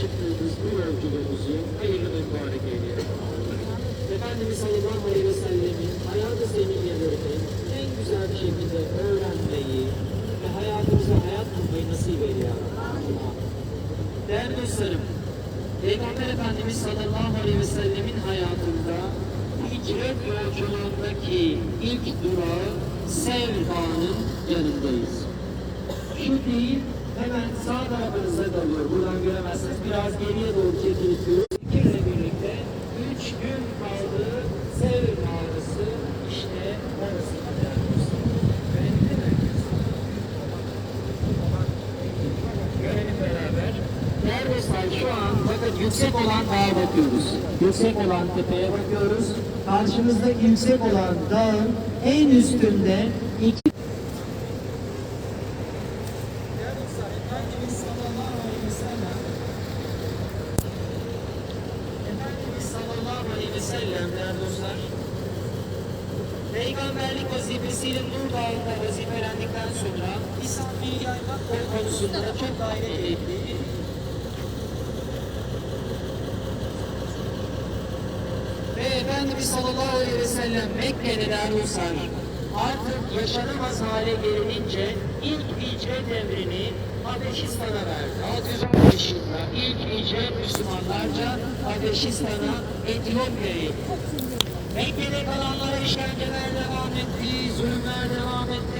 çıktığımız bu yolculuğumuzu hayırlı ve mübarek eyleyelim. Efendimiz sallallahu aleyhi ve sellemin hayat-ı semiyyelerini en güzel bir şekilde öğrenmeyi ve hayatımıza hayat bulmayı nasip eyle. Değerli dostlarım, Peygamber Efendimiz sallallahu aleyhi ve sellemin hayatında hicret yolculuğundaki ilk durağı Sevr Dağı'nın yanındayız. Şu değil, hemen sağ tarafınıza kalıyor. Buradan göremezsiniz. Biraz geriye doğru çekiliyoruz. İkimle birlikte üç gün kaldığı Sevr mağarası işte orası. Görelim beraber. Dostlar şu an bakın yüksek olan dağa bakıyoruz. Yüksek olan tepeye bakıyoruz. Karşımızda yüksek olan dağın en üstünde iki Değerli dostlar, Efendimiz sallallahu aleyhi ve sellem Efendimiz sallallahu aleyhi ve sellem değerli dostlar Peygamberlik vazifesiyle Nur Dağı'nda vazifelendikten sonra İslam bilgi yaymak konusunda çok gayret etti. Ve Efendimiz sallallahu aleyhi ve sellem Mekke'de dostlar artık yaşanamaz hale gelinince ilk hicret emrini Habeşistan'a verdi. 615 yılında ilk hicret Müslümanlarca Habeşistan'a Etiyopya'ya. Mekke'de kalanlara işkenceler devam etti, zulümler devam etti.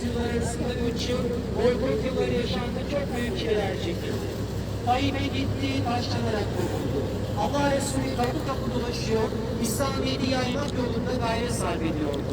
616-619 yıllar arasında 3 yıl boykot yılları yaşandı. Çok büyük şeyler çekildi. Tayyip'e gitti, taşlanarak kurtuldu. Allah Resulü kapı kapı dolaşıyor, İslamiyet'i yaymak yolunda gayret sarf ediyordu.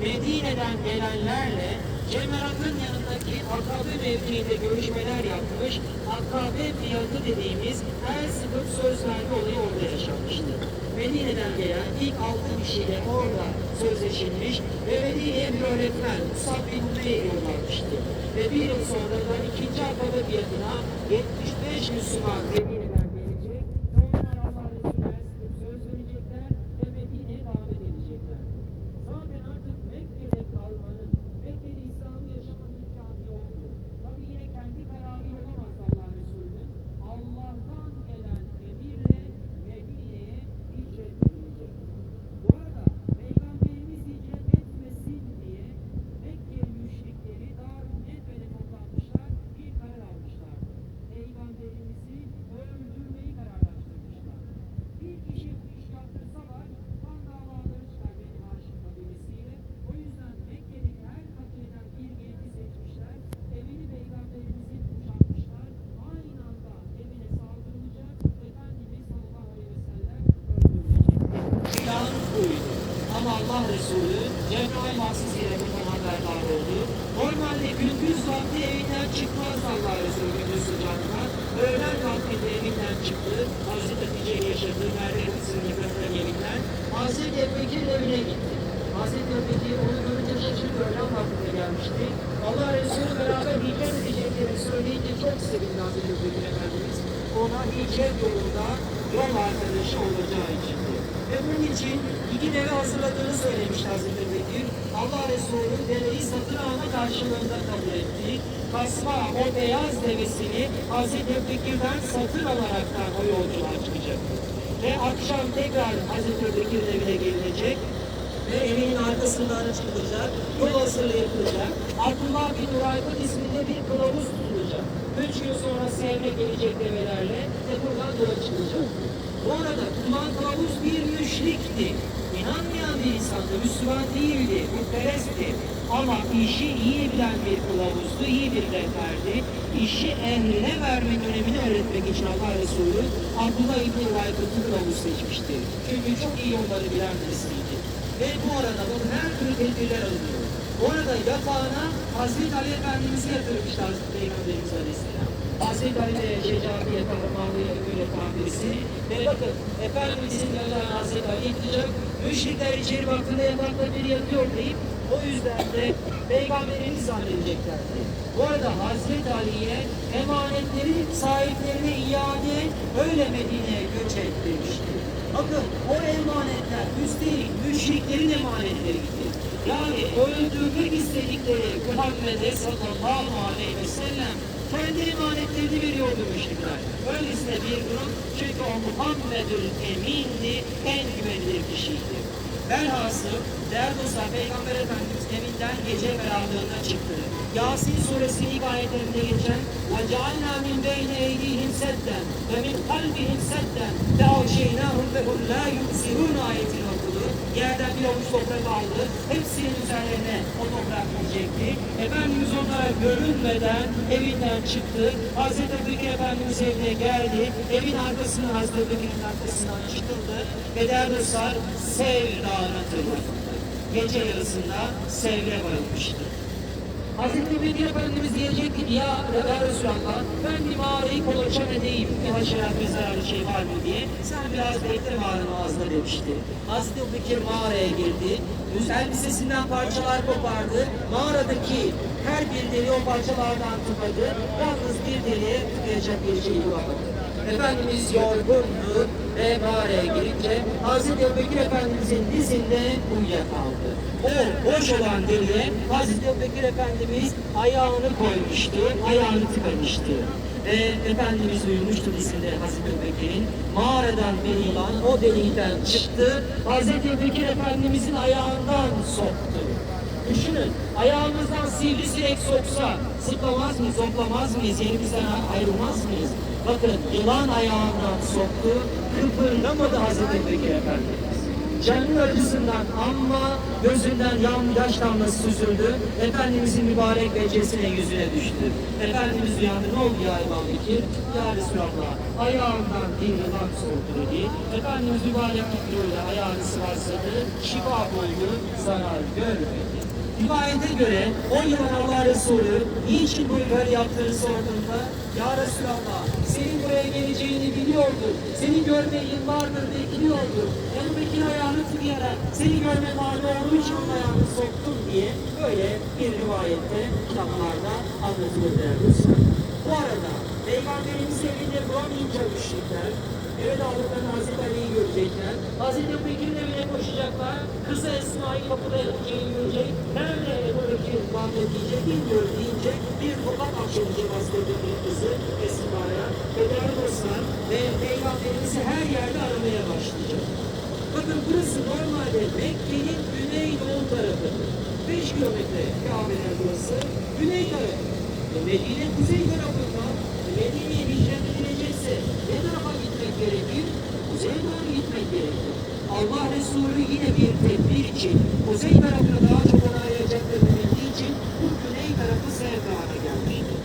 Medine'den gelenlerle Cemarat'ın yanındaki Akabe mevkiinde görüşmeler yapmış, Akabe fiyatı dediğimiz her sıkıp söz verme olayı orada yaşanmıştı. Medine'den gelen ilk altı kişiyle orada sözleşilmiş ve Medine'ye bir öğretmen Musab bin Umeyr yollanmıştı. Ve bir yıl sonra da ikinci Akabe fiyatına 75 Müslüman Medine'den gelecek ve onlar Allah Resulü'ne sıkıp söz verecekler ve Medine'ye davet edecekler. Zaten artık Mekke'de kalmanın, Mekke'de İslam'ı yaşamanın imkanı yoktu. Tabi yine kendi kararı olamaz Allah Resulü'nün. Allah'tan gelen emirle Medine'ye hicret edilecek. Bu arada Peygamberimiz hicret etmesin diye Mekke müşrikleri Darun Nedve'de toplanmışlar, bir karar almışlar. Peygamberimizi öldürmeyi kararlaştırmışlar. Bir kişi bu iş yaptırsalar kan davaları çıkar benim Haşim kabilesiyle. O yüzden Mekke'deki her kabileden bir genci seçmişler. Evini peygamberimizin kuşatmışlar. Aynı anda evine saldırılacak. Efendimiz sallallahu aleyhi ve sellem öldürülecek. Plan buydu. Ama Allah Resulü Cebrail vasıtasıyla bundan haberdar oldu. Normalde gündüz vakti evinden çıkmaz Allah Resulü gündüz sıcakta. Öğlen vaktinde evinden çıktı. Hazreti Hatice yaşadığı Meryem kızının yıkatılan evinden. Hazreti Ebubekir'in evine gitti. Hazreti Ebubekir onu görünce şaşırdı. Öğlen vaktinde gelmişti. Allah Resulü beraber hicret edeceklerini söyleyince çok sevindi Hazreti Ebubekir Efendimiz. Ona hicret yolunda yol arkadaşı olacağı içindi. Ve bunun için iki deve hazırladığını söylemiş Hazreti Bekir. Allah Resulü deveyi satın alma karşılığında kabul etti. Kasma o beyaz devesini Hazreti Bekir'den satın alaraktan o yolculuğa çıkacak. Ve akşam tekrar Hazreti Bekir'in evine gelinecek ve evinin arkasında araç kılacak, yol hazırlığı yapılacak. Abdullah bin Uraybın isminde bir kılavuz tutulacak. Üç gün sonra Sevr'e gelecek develerle ve buradan yola çıkacak. Bu arada Kuman bir müşrikti. İnanmayan bir insandı, Müslüman değildi, mutperestti. Ama işi iyi bilen bir kılavuzdu, iyi bir rehberdi. İşi ehline vermenin önemini öğretmek için Allah Resulü Abdullah İbni Raykut'u kılavuz seçmişti. Çünkü çok iyi yolları bilen birisiydi. Ve bu arada bakın her türlü tedbirler alınıyor. Bu arada yatağına Hazreti Ali Efendimiz'i yatırmıştı Hazreti Peygamberimiz Aleyhisselam. Hazreti Ali de şecaati kahramanlığı öyle birisi. Ve bakın Efendimizin yatağına Hazreti Ali yatacak. Müşrikler içeri baktığında yatakta biri yatıyor deyip o yüzden de Peygamberimiz zannedeceklerdi. Bu arada Hazreti Ali'ye emanetleri sahiplerine iade öyle Medine'ye göç et. Bakın o emanetler üstelik müşriklerin emanetleri gitti. yani öldürmek istedikleri Muhammed'e sallallahu aleyhi ve sellem kendi emanetlerini veriyordu müşrikler. Öylesine bir grup çünkü o Muhammedül Emin'di, en güvenilir kişiydi. Velhasıl değerli dostlar Peygamber Efendimiz evinden gece beraberliğine çıktı. Yasin suresi ilk ayetlerinde geçen وَجَعَلْنَا مِنْ بَيْنِ اَيْدِيهِمْ سَدًّا وَمِنْ قَلْبِهِمْ سَدًّا لَاَوْشَيْنَاهُمْ وَهُمْ لَا يُبْصِرُونَ ayetini okudu. Yerden bir avuç toprak aldı. Hepsinin üzerlerine o toprak yiyecekti. Efendimiz onlara görünmeden evinden çıktı. Hazreti Bekir Efendimiz evine geldi. Evin arkasından Hazreti Bekir'in arkasından çıkıldı. Ve değerli dostlar Sevr Dağı'na tırmandı. Gece yarısında Sevr'e varılmıştı. Hazreti Bekir Efendimiz diyecekti ki ya ya Resulallah ben bir mağarayı kolaçan edeyim. Bir haşerat ve zararlı şey var mı diye. Sen biraz bekle mağaranın ağzında demişti. Hazreti Bekir mağaraya girdi. Elbisesinden parçalar kopardı. Mağaradaki her bir deliği o parçalardan tıkadı. Yalnız bir deliğe tıkayacak bir şey bulamadı. Efendimiz yorgundu ve mağaraya girince Hazreti Ebubekir Efendimizin dizinde uyuyakaldı. O boş olan deliğe Hazreti Ebubekir Efendimiz ayağını koymuştu, ayağını tıkamıştı. Ve Efendimiz uyumuştu dizinde Hazreti Ebubekir'in. Mağaradan bir yılan o delikten çıktı. Hazreti Ebubekir Efendimizin ayağından soktu. Düşünün, ayağımızdan sivrisinek soksa zıplamaz mıyız, zoplamaz mıyız, yerimizden ayrılmaz mıyız? Bakın yılan ayağından soktu, kıpırdamadı Hazreti Bekir Efendimiz. Canın acısından ama gözünden yağm yaş damlası süzüldü. Efendimizin mübarek vecesine yüzüne düştü. Efendimiz uyandı. Ne oldu ya İmam Bekir? Ya Resulallah ayağından yılan soktu dedi. Efendimiz mübarek fikriyla ayağını sıvazladı. Şifa buldu. Zarar görmedi. Rivayete göre o yılan Allah Resulü niçin bu yaptığını sorduğunda Ya Resulallah senin buraya geleceğini biliyordu. Seni görmeyi yıllardır bekliyordu. Yanımdaki ayağını tıkayarak seni görme mani olduğu için onun ayağını soktum diye böyle bir rivayette kitaplarda anlatılır değerli. Bu arada Peygamberimiz evinde bulamayınca müşrikler Evet aldıklarını Hazreti Ali'yi görecekler. Hazreti Bekir'in evine koşacaklar. Kızı Esma'yı kapıda yatacağını görecek. Nerede Ebu Bekir vardı diyecek, bilmiyorum deyince bir tokat akşedecek Hazreti Bekir'in kızı Esma'ya. Ve değerli dostlar ve Peygamberimizi her yerde aramaya başlayacak. Bakın burası normalde Mekke'nin güneydoğu tarafı. 5 kilometre Kabe'den burası. Güney tarafı. E, Medine kuzey tarafında. Medine'ye hicret edilecekse ne tarafa gitmek gerekir? Kuzeye doğru gitmek gerekir. Allah Resulü yine bir tedbir için kuzey tarafına daha çok ona ayıracaklarını bildiği için bu güney tarafı Sevda'na gelmiştir.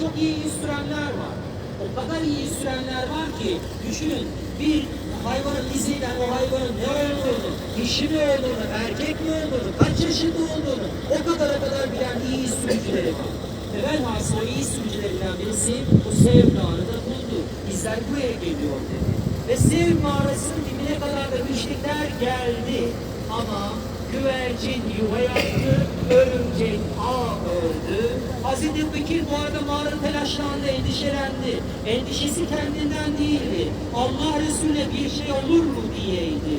Çok iyi yüz sürenler var. O kadar iyi yüz sürenler var ki düşünün bir hayvanın iziyle o hayvanın ne olduğunu, dişi mi olduğunu, erkek mi olduğunu, kaç yaşında olduğunu o kadara kadar bilen iyi sürücüleri var. Ve velhasıl o iyi sürücülerinden birisi bu Sev Dağı'nı da Bizler buraya geliyor dedi. Ve Sev mağarasının dibine kadar da müşrikler geldi. Ama güvercin yuva yaptı, örümcek ağ ördü. Hazreti Bekir bu arada mağara telaşlandı, endişelendi. Endişesi kendinden değildi. Allah Resulüne bir şey olur mu diyeydi.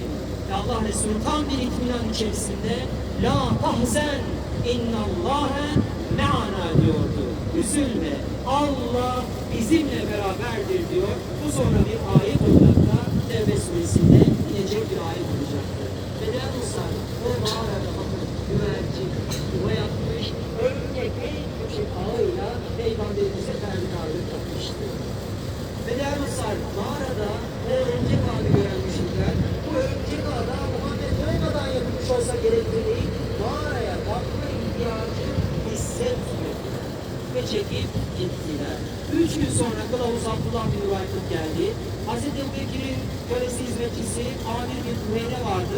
Ve Allah Resulü tam bir itminan içerisinde La tahzen innallâhe me'ana diyordu. Üzülme, Allah bizimle beraberdir diyor. Bu sonra bir ayet olarak da Tevbe suresinde inecek bir ayet olacaktır. Değerli dostlar, o mağarada bakın güvercin yuva yapmış, örümcek en yüksek ağıyla Peygamberimize ferdikarlık yapmıştı. Ve değerli dostlar, mağarada o örümcek ağını gören müşrikler, bu örümcek ağda Muhammed olmadan yapılmış olsa gerekli değil, mağaraya bakma ihtiyacı hissetmedi ve çekip gittiler. Üç gün sonra Kılavuz Abdullah bin Üvaykut geldi. Hazreti Ebubekir'in kölesi hizmetçisi Amir bin Hümeyre vardı.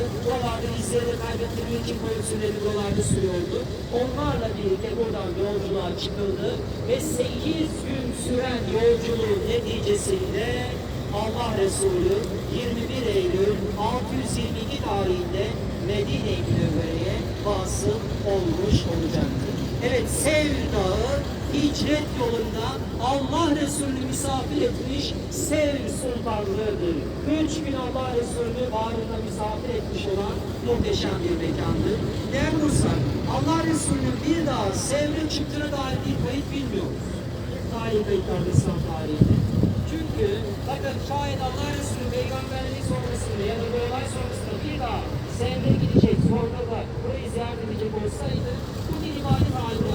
İzleri kaybettirmek için koyun sürüleri buralarda sürüyordu. Onlarla birlikte buradan yolculuğa çıkıldı ve sekiz gün süren yolculuğun neticesinde Allah Resulü 21 Eylül 622 tarihinde Medine-i Münevvere'ye vasıl olmuş olacaktır. Evet Sevr hicret yolunda Allah Resulü'nü misafir etmiş Sevr Sultanlığı'dır. Üç gün Allah Resulü'nü bağrında misafir etmiş olan muhteşem bir mekandır. Değerli Resulü'nün bir daha sevre çıktığına dair bir kayıt bilmiyoruz. Tarihi kayıtlarda İslam tarihinde. Çünkü bakın şayet Allah Resulü peygamberliği sonrasında ya da bu olay sonrasında bir daha sevre gidecek, Zorluk'a burayı ziyaret edecek olsaydı bu bir ibadet haline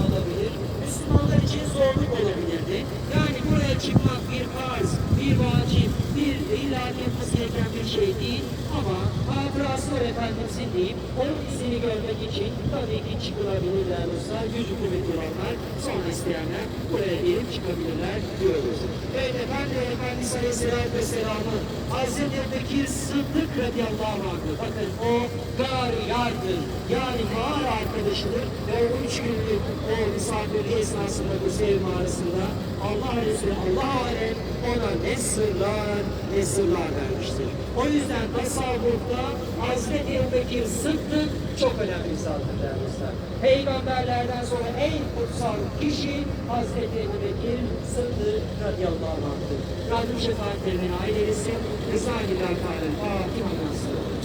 olabilirdi. Yani buraya çıkmak bir farz, bir vacip, bir illa yapması gereken bir şey değil. Ama hatırası Efendimizin deyip onun izini görmek için tabii ki çıkılabilirler dostlar. Gücü kuvvetli olanlar, isteyenler buraya gelip çıkabilirler diyoruz. Evet efendim Efendimiz Aleyhisselatü Vesselam'ın Hazreti Bekir Sıddık radıyallahu anh'ı bakın o gar yardır yani mağara arkadaşıdır. Ve o üç günlük o misafirliği esnasında bu sev mağarasında Allah Resulü Allah alem ona ne sırlar ne sırlar vermiştir. O yüzden tasavvufta Hazreti Ebubekir Sıddık çok önemli bir zatdır değerli dostlar. Peygamberlerden sonra en kutsal kişi Hazreti Ebubekir Sıddık radıyallahu anh'tır. Rabbim şefaatlerinin ailesi Rıza-i Fatiha Fatiha nasıl